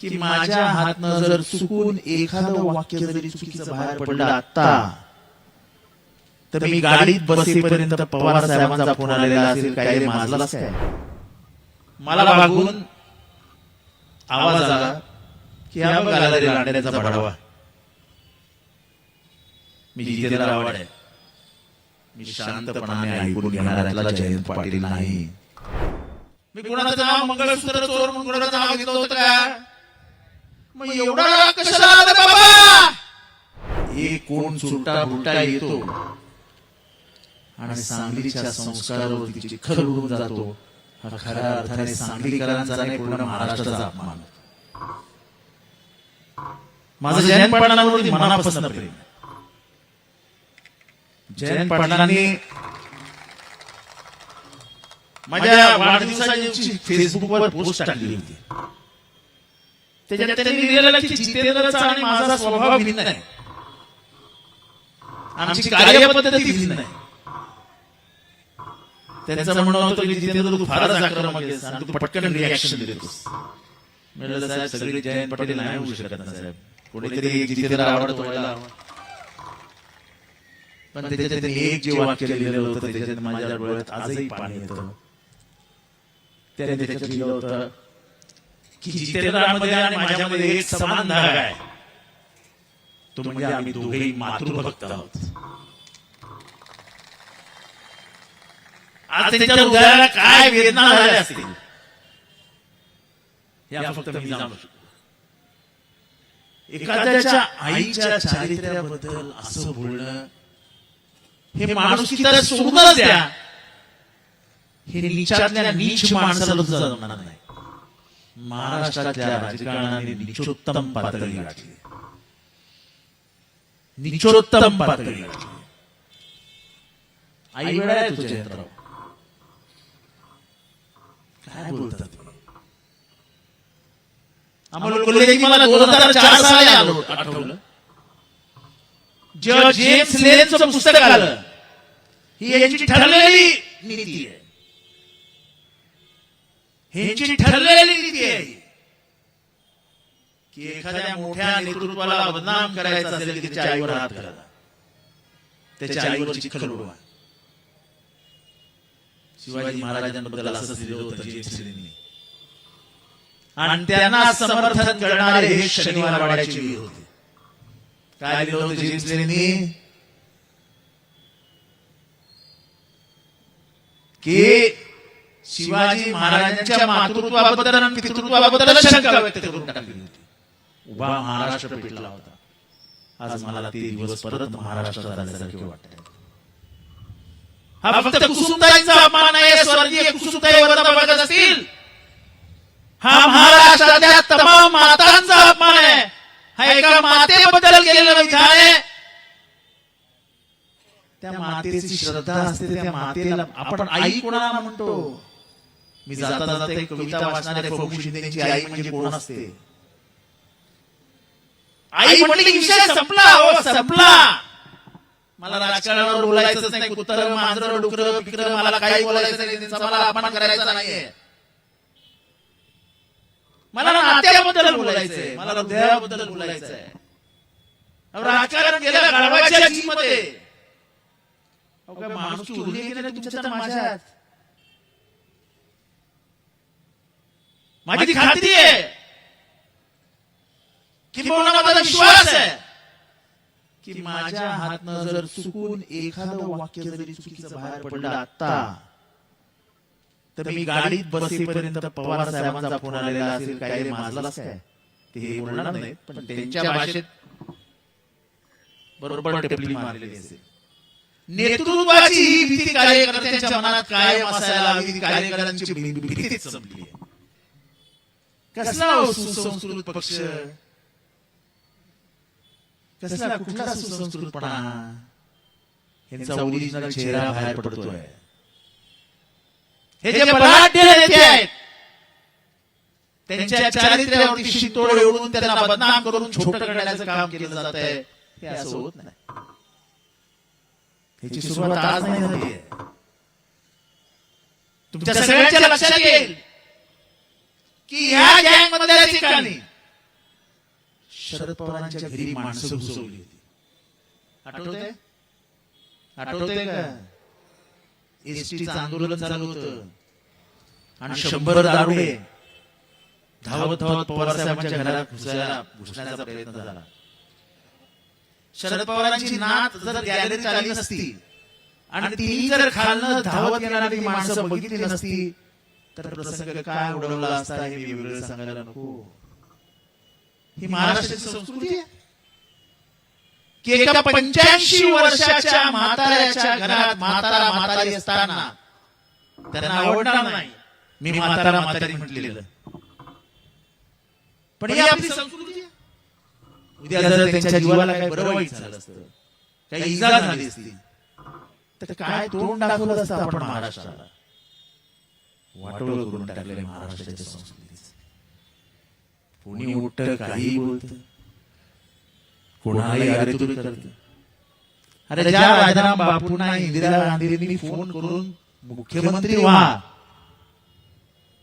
की माझ्या हातनं जर चुकून एखादं वाक्य जरी चुकीचं बाहेर पडलं आता तर मी गाडीत बसेपर्यंत पवार साहेबांचा फोन आलेला असेल काय रे माजलास काय? मला मागून आवाज आला की हा बघ आला रे लांडण्याचा बडावा. मी जितेंद्र आवड आहे. मी शांतपणाने ऐकून घेणाऱ्यातला जयंत पाटील नाही. मी कुणाचं नाव मंगळसूत्र चोर म्हणून कुणाचं नाव घेतलं होतं का? मग एवढा राग कशाला आला बाबा? एक कोण सुलटा भुलटा येतो. आणि सांगलीच्या संस्कारावरती चिखल उडून जातो हा खऱ्या अर्थाने सांगलीकरांचा नाही पूर्ण महाराष्ट्राचा अपमान माझं जयंत पाटलांवरती मनापासून प्रेम. जयंत पाटलांनी माझ्या वाढदिवसाच्या दिवशी फेसबुकवर पोस्ट टाकली होती. त्याच्यात त्यांनी लिहिलेलं की जितेंद्रचा आणि माझा स्वभाव भिन्न आहे. आमची कार्यपद्धती भिन्न आहे. त्यांचं म्हणणं होतं की जितेंद्र तू फारच आक्रमक आहेस आणि तू पटकन रिॲक्शन देतोस. म्हणलं साहेब सगळे जयंत पाटील नाही होऊ शकत ना साहेब. कोणीतरी जितेंद्र आवडतो व्हायला. पण त्याच्यात एक जे वाक्य लिहिलेलं होतं त्याच्यात माझ्या डोळ्यात आजही पाणी येतं. त्याने त्याच्यात लिहिलं होतं की जितेंद्रामध्ये आणि माझ्यामध्ये एक समान धागा आहे. तो म्हणजे आम्ही दोघेही मातृभक्त आहोत. आज त्यांच्या हृदयाला काय वेदना झाल्या असतील? या फक्त मी जाणू शकतो. एखाद्याच्या आईच्या चारित्र्याबद्दल असं बोलणं हे माणूस तर सोडूनच द्या. हे नीचातल्या नीच माणसाला जमणार नाही. महाराष्ट्रातल्या राजकारणाने निचोत्तम पातळी गाठली. निचोत्तम पातळी गाठली. आई वेळा आहे तुझ्या यंत्रावर काय बोलतात आम्हाला कोल्हे मला दोन हजार चार साली आठवलं? जेव्हा जेम्स लेनचं पुस्तक आलं. ही यांची ठरलेली नीती आहे. ह्यांची ठरलेली नीती आहे की एखाद्या मोठ्या नेतृत्वाला बदनाम करायचं असेल की त्याच्या आईवर हात घाला त्याच्या आईवर चिखल उडवा शिवाजी महाराजांबद्दल असंच लिहिलं होतं जेम्स लेननी आणि त्यांना समर्थन करणारे हे शनिवार वाड्याचे वीर होते. काय लिहिलं होतं जेम्स लेननी की शिवाजी महाराजांच्या मातृत्वाबद्दल आणि पितृत्वाबद्दल शंका व्यक्त करून टाकली होती. उभा महाराष्ट्र पेटला होता. आज मला ते दिवस परत महाराष्ट्रात आल्यासारखे वाटत हा फक्त कुसुमताईंचा अपमान आहे स्वर्गीय कुसुमताई वर्धा बघत असतील. हा महाराष्ट्रातल्या तमाम मातांचा अपमान आहे. हा एका मातेबद्दल केलेलं विधान आहे. त्या मातेची श्रद्धा असते त्या मातेला आपण आई कोणाला म्हणतो? मी जाता जाता एक कविता वाचणार आहे प्रभू शिंदेची आई म्हणजे कोण असते? आई म्हटली की विषय संपला हो संपला. मला राजकारणावर बोलायचंच नाही कुत्र मांजर डुकर पिकर मला काही बोलायचं नाही त्यांचा मला अपमान करायचा नाहीये. मला नात्याबद्दल बोलायचंय मला हृदयाबद्दल बोलायचंय. राजकारण गेल्या गाढवाच्या जीमध्ये माणूस तुमच्या की माझ्यात? माझी ती खात्री आहे किंबहुना माझा विश्वास आहे की माझ्या हातनं जर चुकून एखादं वाक्य जरी चुकीचं बाहेर पडलं आता तर मी गाडीत बसेपर्यंत पवार साहेबांचा फोन आलेला असेल काय रे माजलास काय? ते हे बोलणार नाही पण त्यांच्या भाषेत बरोबर टिपली मारलेली असेल. नेतृत्वाची ही भीती कार्यकर्त्यांच्या मनात कायम असायला हवी कार्यकर्त्यांची भी- भी- भीतीच संपली आहे. कसला सुसंस्कृत पक्ष कसला कुठला सुसंस्कृतपणा यांचा ओरिजिनल चेहरा बाहेर पडतोय हे जे बलाढ्य नेते आहेत त्यांच्या चारित्र्यावरती शितोड एवढून त्यांना बदनाम करून छोटं करण्याचं काम केलं जात आहे हे असं होत नाही ह्याची सुरुवात आज नाही झाली तुमच्या सगळ्यांच्या लक्षात येईल की या गँग मधल्या ठिकाणी शरद पवारांच्या घरी माणसं घुसवली होती. आठवते आठवते का? एसटीचं आंदोलन चालू होत. आणि शंभर दारुडे धावत धावत पवार साहेबांच्या घराला घुसायला घुसण्याचा प्रयत्न झाला. शरद पवारांची नात जर गॅलरीत आली नसती आणि ती जर खालनं धावत येणारी माणसं बघितली नसती तर प्रसंग काय उडवला असता हे मी वेगळं सांगायला नको ही महाराष्ट्राची संस्कृती आहे की एका पंच्याऐंशी वर्षाच्या म्हाताऱ्याच्या घरात म्हातारा म्हातारी असताना त्यांना आवडणार नाही मी म्हातारा म्हातारी म्हटलेलं पण ही आपली संस्कृती उद्या जर त्यांच्या जीवाला काही बरं वाईट झालं असतं काही इजा झाली असती तर काय तोंड दाखवलं असतं आपण महाराष्ट्राला वाटोळ करून टाकलंय महाराष्ट्राच्या संस्कृतीच. कोणी उठत काही बोलत. कोणालाही अरेतुरी करत. अरे ज्या राजाराम बापूंना इंदिरा गांधींनी फोन करून मुख्यमंत्री व्हा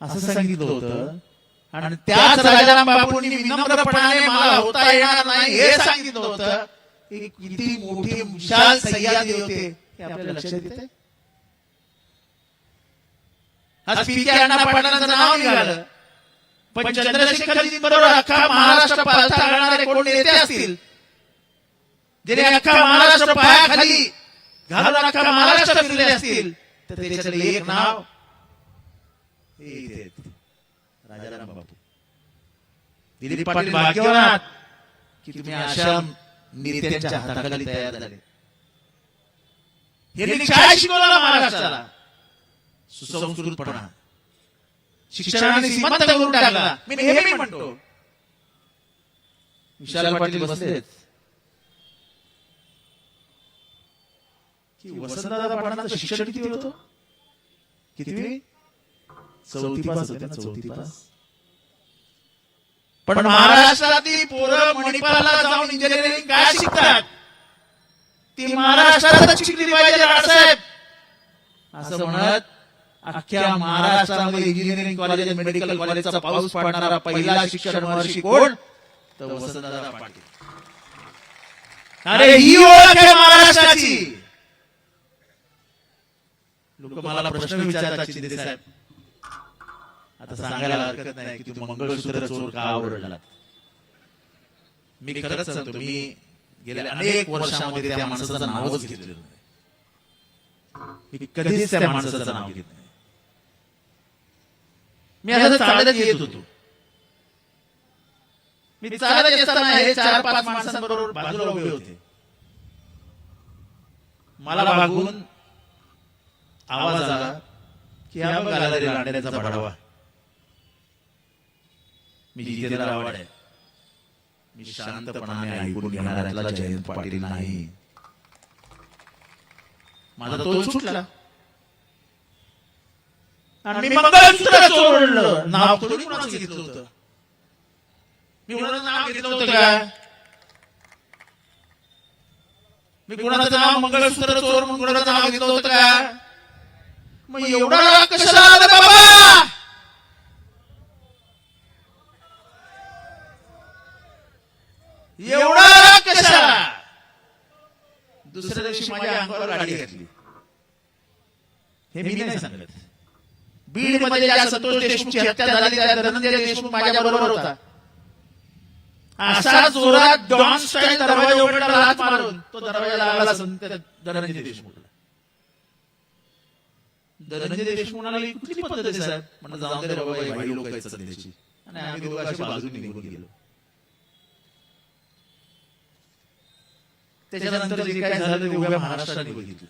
असं सांगितलं होतं. आणि त्याच राजाराम बापूंनी विनम्रपणाने मला होता येणार नाही हे सांगितलं होतं. ही किती मोठी विशाल सह्याद्री होते हे आपल्या लक्षात येते आज पी के अण्णा पाटलांचं नाव निघालं. पण चंद्रशेखर बरोबर अख्खा महाराष्ट्र पालथा घालणारे कोण नेते असतील? ज्याने अख्खा महाराष्ट्र पायाखाली घालून अख्खा महाराष्ट्र फिरले असतील. तर त्याच्यातले एक नाव हे इथे राजाराम बापू. दिलीप पाटील भाग्यवान की तुम्ही अशा नेत्यांच्या हाताखाली तयार झाले. हे काय शिकवलं महाराष्ट्राला. सुसंस्कृतपणा. शिक्षणाने श्रीमंत करून टाकला. मी नेहमी म्हणतो. विशाल पाटील बसलेत. की वसंतदादा पाटलांचं शिक्षण किती होतं? किती चौथी पास होते ना चौथी पास. पण महाराष्ट्रातील पोरं मणिपालला जाऊन इंजिनिअरिंग काय शिकतात? ती महाराष्ट्रातच शिकली पाहिजे असं म्हणत अख्ख्या महाराष्ट्रामध्ये इंजिनिअरिंग कॉलेज मेडिकल कॉलेजचा पाऊस पाडणारा पहिला शिक्षण महर्षी कोण? तर वसंतदादा पाटील. अरे ही ओळख आहे महाराष्ट्राची! लोक मला प्रश्न विचारतात शिंदे साहेब. आता सांगायला हरकत नाही की तू मंगळसूत्र चोर का आवडला मी खरंच सांगतो मी गेल्या अनेक वर्षामध्ये त्या माणसाचं नावच घेतलेलं नाही. मी कधीच त्या माणसाचं नाव घेत नाही. मी असं चालत येत होतो. मी चालत असताना हे चार पाच माणसांबरोबर बाजूला उभे होते. मला मागून आवाज आला की हा बघ आला रे लांडण्याचा बडावा. मी जितेंद्र आव्हाड आहे. मी शांतपणाने ऐकून घेणाऱ्यातला जयंत पाटील नाही. माझा तो सुटला आणि मी मंगळसूत्र नाव थोडी कुणाचं घेतलं होतं? मी कुणाचं नाव घेतलं होतं का? मी कुणाचं नाव मंगळसूत्र चोर म्हणून कुणाचं नाव घेतलं होतं का? मग एवढा कशाला आला बाबा? एवढा कशाला? दुसऱ्या दिवशी माझ्या अंगावर गाडी घातली. हे मी नाही सांगत. बीडमध्ये ज्या संतोष देशमुखची हत्या झाली त्या धनंजय देशमुख माझ्या बरोबर होता. असा जोरात डॉन स्टाईल दरवाजा उघडला हात मारून तो दरवाजा लागला संत धनंजय देशमुखला. धनंजय देशमुख म्हणाले कुठली पद्धत आहे साहेब? म्हणजे जाऊन दे रे भाई लोक आहेत सध्याची. आणि आम्ही दोघं अशी बाजूने निघून गेलो. त्याच्यानंतर जे काय झालं ते उभ्या महाराष्ट्राने बघितलं.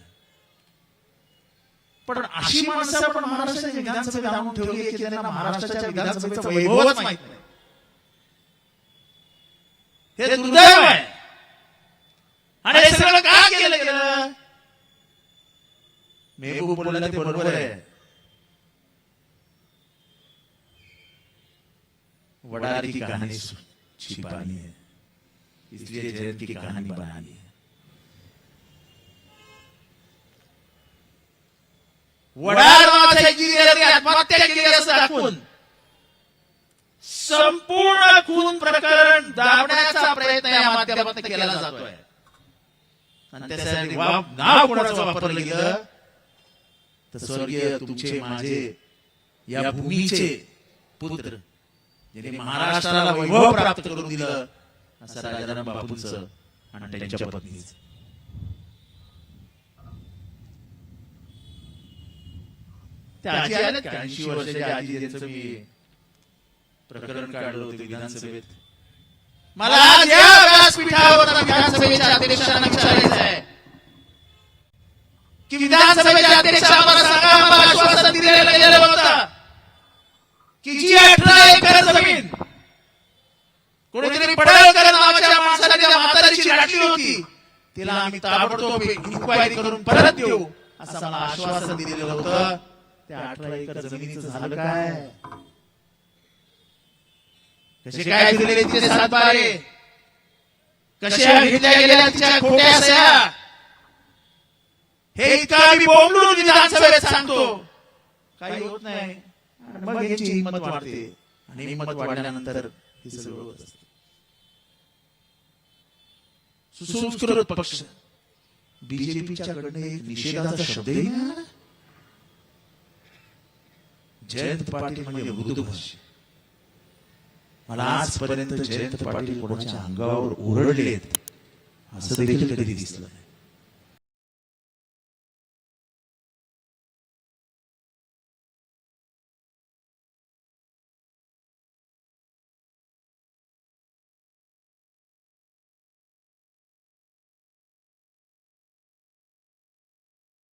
पण अशी माणसं आपण महाराष्ट्राच्या विधानसभेत आणून ठेवली आहे की त्यांना महाराष्ट्राच्या विधानसभेचं वैभवच माहीत नाही. हे दुर्दैव आहे. आणि हे सगळं का केलं गेलं? मेहबूब बोलला ते बरोबर आहे. वडारी की कहानी सु- छिपानी है इसलिए जयंत की कहानी बनानी है वडार नावाच्या इंजिनियरने आत्महत्या केली असं दाखवून संपूर्ण खून प्रकरण दाबण्याचा प्रयत्न या माध्यमातून केला जातोय. आणि त्यासाठी नाव कोणाचं वापरलं गेलं? तर स्वर्गीय तुमचे माझे या भूमीचे पुत्र ज्यांनी महाराष्ट्राला वैभव प्राप्त करून दिलं असं राजाराम बापूंचं आणि त्यांच्या पत्नीचं. त्या आजी आल्या का ऐंशी वर्षाच्या आजी ज्यांचं मी प्रकरण काढलं होतं विधानसभेत. मला आज या व्यासपीठावर विधानसभेच्या अध्यक्षांना विचारायचं आहे. की विधानसभेच्या अध्यक्ष आम्हाला सांगा आम्हाला आश्वासन दिलेलं गेलं होतं. की जी अठरा एकर जमीन कोणीतरी पडळकर नावाच्या माणसाने त्या म्हातारीची लाटली होती तिला आम्ही ताबडतोब इन्क्वायरी करून परत देऊ असं मला आश्वासन दिलेलं होतं. त्या अठरा एकर जमिनीचं झालं काय? कसे काय दिलेले तिचे सातबारे कशा घेतल्या तिच्या खोट्या हे इतकं विधानसभेत सांगतो. काही होत नाही. मग यांची हिंमत वाढते. आणि हिंमत वाढल्यानंतर हे सगळं होत असतं. सुसंस्कृत पक्ष. बीजेपीच्याकडनं एक निषेधाचा शब्दही. जयंत पाटील म्हणजे मृदुभाषी. मला आजपर्यंत जयंत पाटील कोणाच्या अंगावर ओरडलेत असं देखील कधी दिसलं नाही.